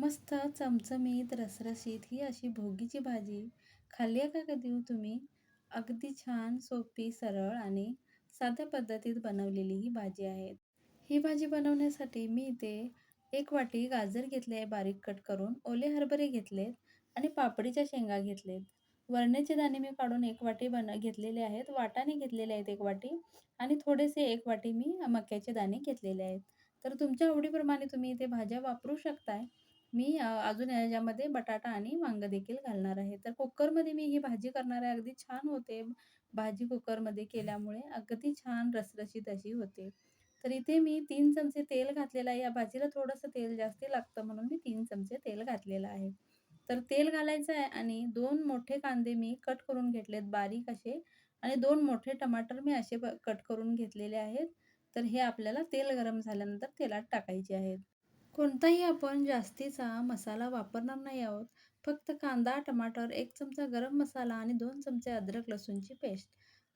मस्त चमचमीत, रसरशीत ही अशी भोगीची भाजी खाल्ली आहे का कधी हो तुम्ही? अगदी छान, सोपी, सरळ आणि साध्या पद्धतीत बनवलेली ही भाजी आहे. ही भाजी बनवण्यासाठी मी इथे एक वाटी गाजर घेतले आहे बारीक कट करून, ओले हरभरे घेतलेत आणि पापडीच्या शेंगा घेतलेत. वरण्याचे दाणे मी काढून एक वाटी बन घेतलेले आहेत. वाटाणे घेतलेले आहेत एक वाटी आणि थोडेसे एक वाटी मी मक्याचे दाणे घेतलेले आहेत. तर तुमच्या आवडीप्रमाणे तुम्ही इथे भाज्या वापरू शकताय. मी अजून याच्यामध्ये बटाटा आणि वांगं देखील घालणार आहे. तर कुकरमध्ये मी ही भाजी करणार आहे. अगदी छान होते. भाजी कुकरमध्ये केल्यामुळे अगदी छान रसरशीत अशी होते. तर इथे मी तीन चमचे तेल घातलेलं आहे. या भाजीला थोडंसं तेल जास्त लागतं म्हणून मी तीन चमचे तेल घातलेलं आहे. तर तेल घालायचं आहे आणि दोन मोठे कांदे मी कट करून घेतलेत बारीक असे आणि दोन मोठे टमाटर मी असे ब कट करून घेतलेले आहेत. तर हे आपल्याला तेल गरम झाल्यानंतर तेलात टाकायचे आहेत. कोणताही आपण जास्तीचा मसाला वापरणार नाही आहोत. फक्त कांदा, टमाटर, एक चमचा गरम मसाला आणि दोन चमचे अद्रक लसूणची पेस्ट.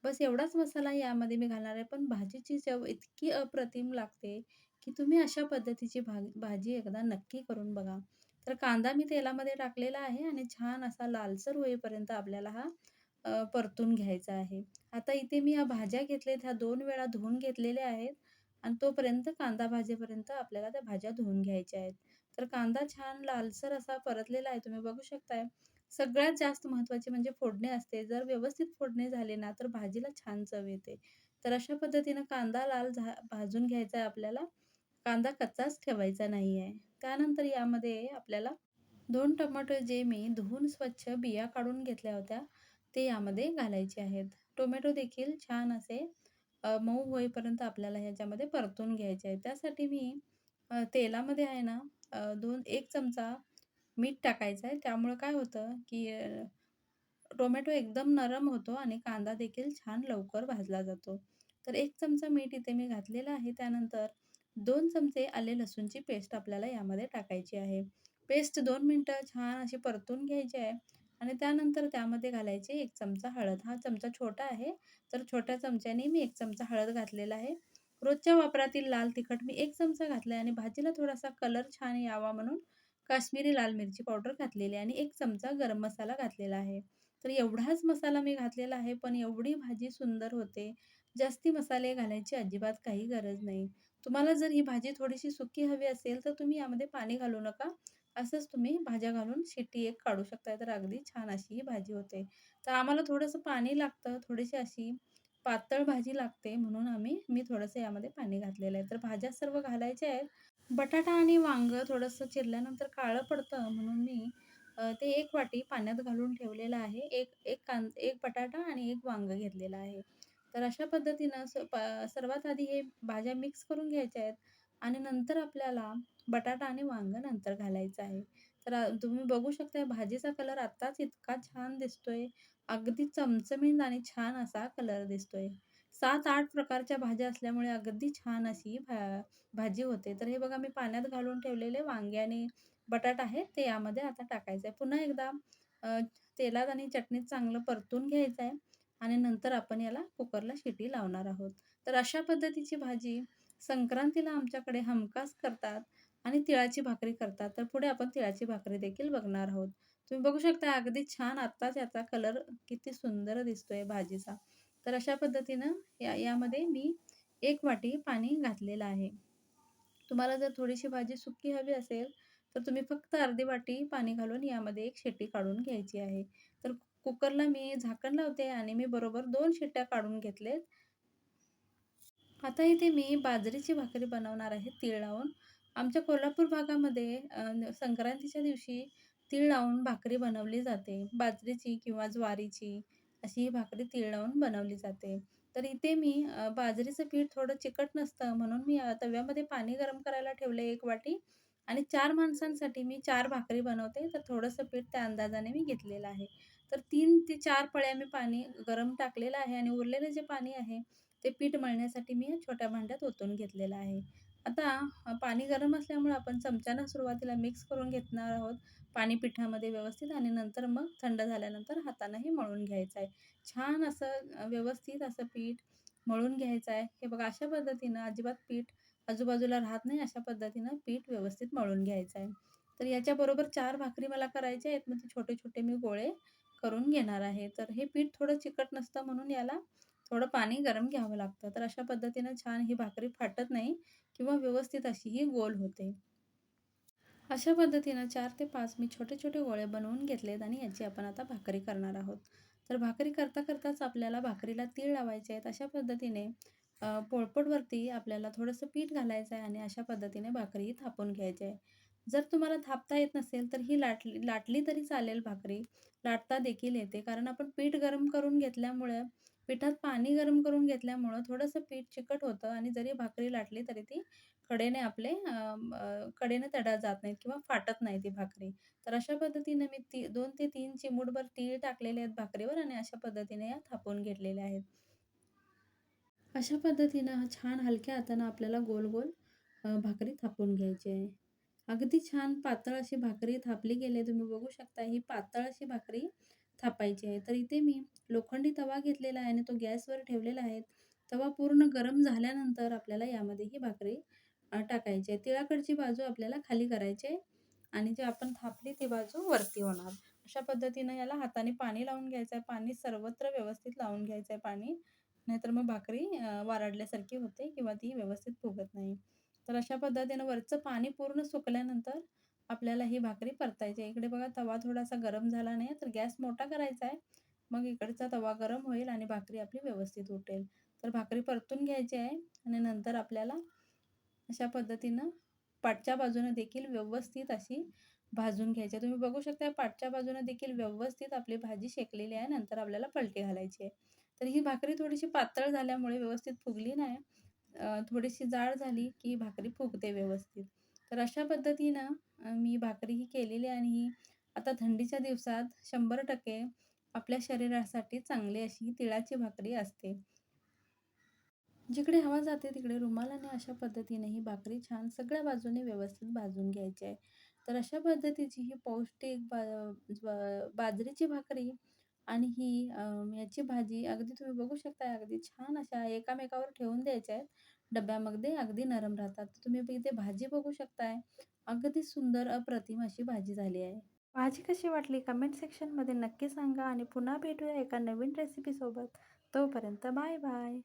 बस एवढाच मसाला यामध्ये मी घालणार आहे. पण भाजीची चव इतकी अप्रतिम लागते, की तुम्ही अशा पद्धतीची भा भाजी एकदा नक्की करून बघा. तर कांदा मी तेलामध्ये टाकलेला आहे आणि छान असा लालसर होईपर्यंत आपल्याला हा परतून घ्यायचा आहे. आता इथे मी या भाज्या घेतल्यात, ह्या दोन वेळा धुवून घेतलेल्या आहेत आणि तोपर्यंत कांदा भाजेपर्यंत आपल्याला त्या भाज्या धुवून घ्यायच्या आहेत. तर कांदा छान लालसर असा परतलेला आहे तुम्ही बघू शकताय. सगळ्यात जास्त महत्त्वाचे म्हणजे फोडणे असते. जर व्यवस्थित फोडणे झाले ना, तर भाजीला छान चव येते. तर अशा पद्धतीनं कांदा लाल झा भाजून घ्यायचा आहे आपल्याला. कांदा कच्चाच ठेवायचा नाही आहे. त्यानंतर यामध्ये आपल्याला दोन टोमॅटो जे मी धुवून स्वच्छ बिया काढून घेतल्या होत्या, ते यामध्ये घालायचे आहेत. टोमॅटो देखील छान असे मऊ होईपर्यंत आपल्याला ह्याच्यामध्ये परतून घ्यायचे आहे. त्यासाठी मी तेलामध्ये आहे ना दोन एक चमचा मीठ टाकायचं आहे. त्यामुळं काय होतं, की टोमॅटो एकदम नरम होतो आणि कांदा देखील छान लवकर भाजला जातो. तर एक चमचा मीठ इथे मी घातलेलं आहे. त्यानंतर दोन चमचे आले लसूणची पेस्ट आपल्याला यामध्ये टाकायची आहे. पेस्ट दोन मिनटं छान अशी परतून घ्यायची आहे आणि त्यानंतर त्यामध्ये घालायची एक चमचा हळद. हा चमचा छोटा आहे, तर छोट्या चमच्याने मी एक चमचा हळद घातलेला आहे. रोजच्या वापरातील लाल तिखट मी एक चमचा घातला आहे आणि भाजीला थोडासा कलर छान यावा म्हणून काश्मीरी लाल मिरची पावडर घातलेली आणि एक चमचा गरम मसाला घातलेला आहे. तर एवढाच मसाला मी घातलेला आहे, पण एवढी भाजी सुंदर होते. जास्ती मसाले घालायची अजिबात काही गरज नाही. तुम्हाला जर ही भाजी थोडीशी सुकी हवी असेल, तर तुम्ही यामध्ये पाणी घालू नका. असंच तुम्ही भाज्या घालून शिट्टी एक काढू शकता. तर अगदी छान अशी ही भाजी होते. तर आम्हाला थोडंसं पाणी लागतं, थोडीशी अशी पातळ भाजी लागते म्हणून आम्ही मी थोडंसं यामध्ये पाणी घातलेलं आहे. तर भाज्या सर्व घालायच्या आहेत. बटाटा आणि वांगं थोडंसं चिरल्यानंतर काळं पडतं म्हणून मी ते एक वाटी पाण्यात घालून ठेवलेलं आहे. एक एक कां एक बटाटा आणि एक वांगं घेतलेलं आहे. तर अशा पद्धतीनं स प सर्वात आधी हे भाज्या मिक्स करून घ्यायच्या आहेत आणि नंतर आपल्याला बटाटा आणि वांगं नंतर घालायचं आहे. तर तुम्ही बघू शकता भाजीचा कलर आत्ताच इतका छान दिसतोय. अगदी चमचमीत आणि छान असा कलर दिसतोय. 7-8 प्रकारच्या भाज्या असल्यामुळे अगदी छान अशी भा भाजी होते. तर हे बघा मी पाण्यात घालून ठेवलेले वांगे आणि बटाटा आहे ते यामध्ये आता टाकायचं आहे. पुन्हा एकदा तेलात आणि चटणीत चांगलं परतून घ्यायचं आहे आणि नंतर आपण याला कुकरला शिटी लावणार आहोत. तर अशा पद्धतीची भाजी संक्रांतीला आमच्याकडे हमखास करतात आणि तिळाची भाकरी करतात. तर पुढे आपण तिळाची भाकरी देखील बघणार आहोत. तुम्ही बघू शकता अगदी छान आत्ताच याचा कलर किती सुंदर दिसतोय भाजीचा. तर अशा पद्धतीनं या यामध्ये मी एक वाटी पाणी घातलेलं आहे. तुम्हाला जर थोडीशी भाजी सुकी हवी असेल, तर तुम्ही फक्त अर्धी वाटी पाणी घालून यामध्ये एक शेटी काढून घ्यायची आहे. तर कुकरला मी झाकण लावते आणि मी बरोबर दोन शिट्ट्या काढून घेतलेत. आता इथे मी बाजरीची भाकरी बनवणार आहे तीळ लावून. आमच्या कोल्हापूर भागामध्ये संक्रांतीच्या दिवशी तीळ लावून भाकरी बनवली जाते. बाजरीची किंवा ज्वारीची अशी ही भाकरी तीळ लावून बनवली जाते. तर इथे मी बाजरीचं पीठ थोडं चिकट नसतं म्हणून मी तव्यामध्ये पाणी गरम करायला ठेवलं एक वाटी आणि चार माणसांसाठी मी चार भाकरी बनवते. तर थोडंसं पीठ त्या अंदाजाने मी घेतलेलं आहे. तर तीन ते चार पळ्या मी पाणी गरम टाकलेलं आहे आणि उरलेलं जे पाणी आहे ते पीठ मळण्यासाठी मी छोट्या भांड्यात ओतून घेतलेलं आहे. आता पाणी गरम असल्यामुळे आपण चमच्यानं सुरुवातीला मिक्स करून घेणार आहोत पाणी पिठामध्ये व्यवस्थित आणि नंतर मग थंड झाल्यानंतर हातानेही मळून घ्यायचं आहे. छान असं व्यवस्थित असं पीठ मळून घ्यायचं आहे. हे बघा अशा पद्धतीनं अजिबात पीठ आजूबाजूला राहत नाही अशा पद्धतीनं पीठ व्यवस्थित मळून घ्यायचं आहे. तर याच्याबरोबर चार भाकरी मला करायच्या आहेत. मग ते छोटे-छोटे मी गोळे करून घेणार आहे. तर हे पीठ थोडं चिकट नसतं म्हणून याला थोडं पाणी गरम घ्यावं लागतं. तर अशा पद्धतीनं छान ही भाकरी फाटत नाही किंवा व्यवस्थित अशी ही गोल होते. अशा पद्धतीनं चार ते पाच मी छोटे-छोटे गोळे बनवून घेतलेत आणि याची आपण आता भाकरी करणार आहोत. तर भाकरी करता करताच आपल्याला भाकरीला तीळ लावायचे आहेत. अशा पद्धतीने पोळपटवरती आपल्याला थोडंसं पीठ घालायचं आहे आणि अशा पद्धतीने भाकरी थापून घ्यायची आहे. जर तुम्हाला थापता येत नसेल तर ही लाटली लाटली तरी चालेल भाकरी. लाटता देखील येते कारण आपण पीठ गरम करून घेतल्यामुळे पिठात पाणी गरम करून घेतल्यामुळं थोडंसं पीठ चिकट होतं आणि जरी भाकरी लाटली तरी ती कडेने आपले कडेने तडा जात नाहीत किंवा फाटत नाही ती भाकरी. तर अशा पद्धतीने मी ती दोन ते तीन चिमूटभर तीळ टाकलेले आहेत भाकरीवर आणि अशा पद्धतीने या थापून घेतलेल्या आहेत. अशा पद्धतीनं छान हलक्या हातानं आपल्याला गोल-गोल भाकरी थापून घ्यायची आहे. अगदी छान पातळ अशी भाकरी थापली गेली तुम्ही बघू शकता ही पातळ अशी भाकरी थापायची आहे. तर इथे मी लोखंडी तवा घेतलेला आहे आणि तो गॅसवर ठेवलेला आहे. तवा पूर्ण गरम झाल्यानंतर आपल्याला यामध्ये ही भाकरी टाकायची आहे. तिळाकडची बाजू आपल्याला खाली करायची आहे आणि जे आपण थापली ती बाजू वरती होणार. अशा पद्धतीनं याला हाताने पाणी लावून घ्यायचं आहे. पाणी सर्वत्र व्यवस्थित लावून घ्यायचं आहे पाणी. नाहीतर मग भाकरी वाराडल्यासारखी होते किंवा ती व्यवस्थित फुगत नाही. तर अशा पद्धतीनं वरचं पाणी पूर्ण सुकल्यानंतर आपल्याला ही भाकरी परतायची आहे. इकडे बघा तवा थोडासा गरम झाला नाही तर गॅस मोठा करायचा आहे. मग इकडचा तवा गरम होईल आणि भाकरी आपली व्यवस्थित उठेल. तर भाकरी परतून घ्यायची आहे आणि नंतर आपल्याला अशा पद्धतीनं पाठच्या बाजूने देखील व्यवस्थित अशी भाजून घ्यायची आहे. तुम्ही बघू शकता पाठच्या बाजूने देखील व्यवस्थित आपली भाजी शेकलेली आहे. नंतर आपल्याला पलटी घालायची आहे. तर ही भाकरी थोडीशी पातळ झाल्यामुळे व्यवस्थित फुगली नाही. थोडीशी जाड झाली की भाकरी फुगते व्यवस्थित. तर अशा पद्धतीनं मी भाकरी ही केलेली आणि ही आता थंडीच्या दिवसात 100% आपल्या शरीरासाठी चांगली अशी तिळाची भाकरी असते. जिकडे हवा जाते तिकडे रुमालाने अशा पद्धतीने ही भाकरी छान सगळ्या बाजूने व्यवस्थित भाजून घ्यायची आहे. तर अशा पद्धतीची ही पौष्टिक बा बाजरीची भाकरी आणि ही याची भाजी अगदी तुम्ही बघू शकता अगदी छान अशा एकामेकावर ठेवून द्यायच्या आहेत डब्यामध्ये अगदी नरम राहतात. तुम्ही इथे भाजी बघू शकताय. अगदी सुंदर अप्रतिम अशी भाजी झाली आहे. भाजी कशी वाटली कमेंट सेक्शनमध्ये नक्की सांगा आणि पुन्हा भेटूया एका नवीन रेसिपीसोबत. तोपर्यंत बाय बाय.